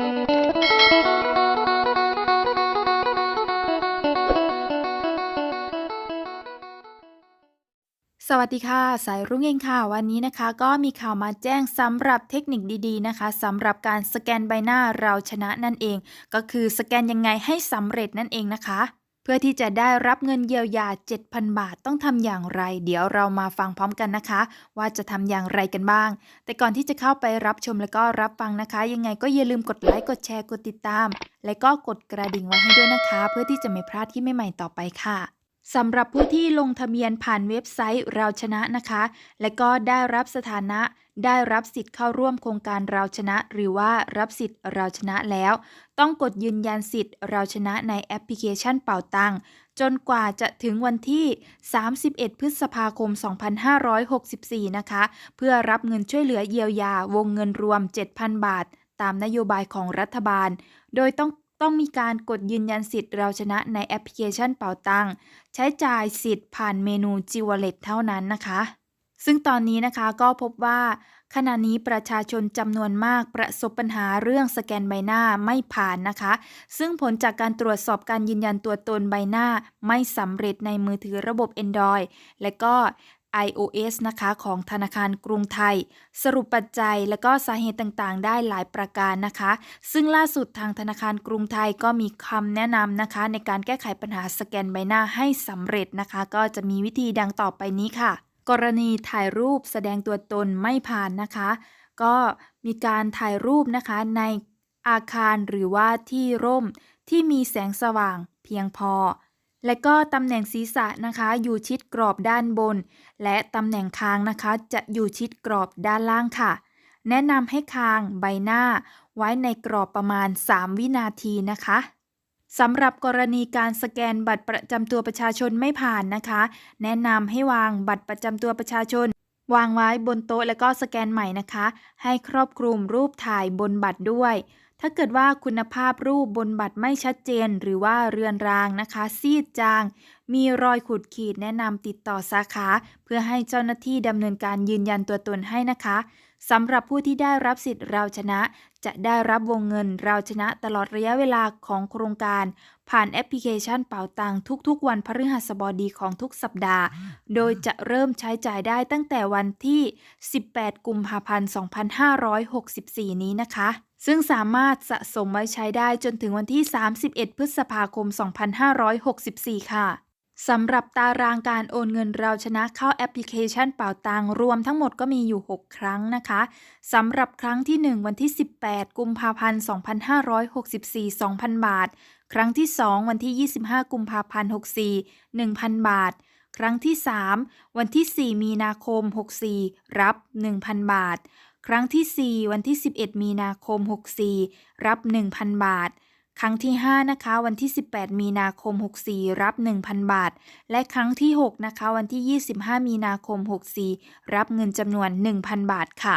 สวัสดีค่ะ สายรุ้งเองค่ะ วันนี้นะคะ ก็มีข่าวมาแจ้งสำหรับเทคนิคดีๆนะคะสำหรับการสแกนใบหน้าเราชนะนั่นเอง ก็คือสแกนยังไงให้สำเร็จนั่นเองนะคะ เพื่อที่จะได้รับเงินเยียวยา 7,000 บาทต้องทำอย่างไร เดี๋ยวเรามาฟังพร้อมกันนะคะ ว่าจะทำอย่างไรกันบ้าง แต่ก่อนที่จะเข้าไปรับชมแล้วก็รับฟังนะคะ ยังไงก็อย่าลืมกดไลค์กดแชร์กดติดตาม และก็กดกระดิ่งไว้ให้ด้วยนะคะ เพื่อที่จะไม่พลาดที่ใหม่ๆต่อไปค่ะ สำหรับผู้ที่ลงทะเบียนผ่านเว็บไซต์เราชนะนะคะ และก็ได้รับสถานะ ได้รับสิทธิ์เข้าร่วมโครงการเราชนะ หรือว่ารับสิทธิ์เราชนะแล้ว ต้องกดยืนยันสิทธิ์เราชนะในแอปพลิเคชันเป่าตังจนกว่าจะถึงวันที่ 31 พฤษภาคม 2564 นะคะ เพื่อรับเงินช่วยเหลือเยียวยาวงเงินรวม 7,000 บาท ตามนโยบายของรัฐบาล โดยต้อง ต้องมีการกดยืนยันสิทธิ์เราชนะในแอปพลิเคชันเป่าตังใช้จ่ายสิทธิ์ผ่านเมนูจิวเล็ตเท่านั้นนะคะ ซึ่งตอนนี้นะคะก็พบว่า ขณะนี้ประชาชนจำนวนมากประสบปัญหาเรื่องสแกนใบหน้าไม่ผ่านนะคะ ซึ่งผลจากการตรวจสอบการยืนยันตัวตนใบหน้าไม่สำเร็จในมือถือระบบ Android และก็ iOS นะคะของธนาคารกรุงไทย สรุปปัจจัยและก็สาเหตุต่างๆ ได้หลายประการนะคะ ซึ่งล่าสุดทางธนาคารกรุงไทยก็มีคำแนะนำนะคะ ในการแก้ไขปัญหาสแกนใบหน้าให้สำเร็จนะคะ ก็จะมีวิธีดังต่อไปนี้ค่ะ กรณีถ่ายรูปแสดงตัวตนไม่ผ่านนะคะ ก็มีการถ่ายรูปนะคะในอาคารหรือว่าที่ร่มที่มีแสงสว่างเพียงพอ และก็ตำแหน่งศีรษะนะคะ อยู่ชิดกรอบด้านบน และตำแหน่งคางนะคะ จะอยู่ชิดกรอบด้านล่างค่ะ แนะนำให้คางใบหน้า ไว้ในกรอบประมาณ 3 วินาทีนะคะสำหรับกรณีการสแกนบัตรประจำตัวประชาชนไม่ผ่านนะคะ แนะนำให้วางบัตรประจำตัวประชาชน วางไว้บนโต๊ะแล้วก็สแกนใหม่นะคะ ให้ครอบคลุมรูปถ่ายบนบัตรด้วย ถ้าเกิดว่าคุณภาพรูปบนบัตรไม่ชัดเจน หรือว่าเรือนรางนะคะ ซีดจาง มีรอยขูดขีดแนะนำติดต่อสาขา เพื่อให้เจ้าหน้าที่ดำเนินการยืนยันตัวตนให้นะคะ สำหรับผู้ที่ได้รับสิทธิ์เราชนะ จะได้รับวงเงินเราชนะตลอดระยะเวลาของโครงการ ผ่านแอปพลิเคชันเป๋าตังทุกๆ วันพฤหัสบดีของทุกสัปดาห์ โดยจะเริ่มใช้จ่ายได้ตั้งแต่วันที่ 18 กุมภาพันธ์ 2564 นี้นะคะ ซึ่งสามารถสะสมไว้ใช้ได้จนถึงวันที่ 31 พฤษภาคม 2564 ค่ะ สำหรับตารางการโอนเงินเราชนะเข้าแอปพลิเคชันเป่าตังรวมทั้งหมดก็มีอยู่ 6 ครั้งนะคะสำหรับครั้งที่ 1 วันที่ 18 กุมภาพันธ์ 2564 2,000 บาท ครั้งที่ 2 วันที่ 25 กุมภาพันธ์ 64 1,000 บาท ครั้งที่ 3 วันที่ 4 มีนาคม 64 รับ 1,000 บาท ครั้งที่ 4 วันที่ 11 มีนาคม 64 รับ 1,000 บาท ครั้งที่ 5 นะคะ วันที่ 18 มีนาคม 64 รับ 1,000 บาท และครั้งที่ 6 นะคะ วันที่ 25 มีนาคม 64 รับเงินจำนวน 1,000 บาทค่ะ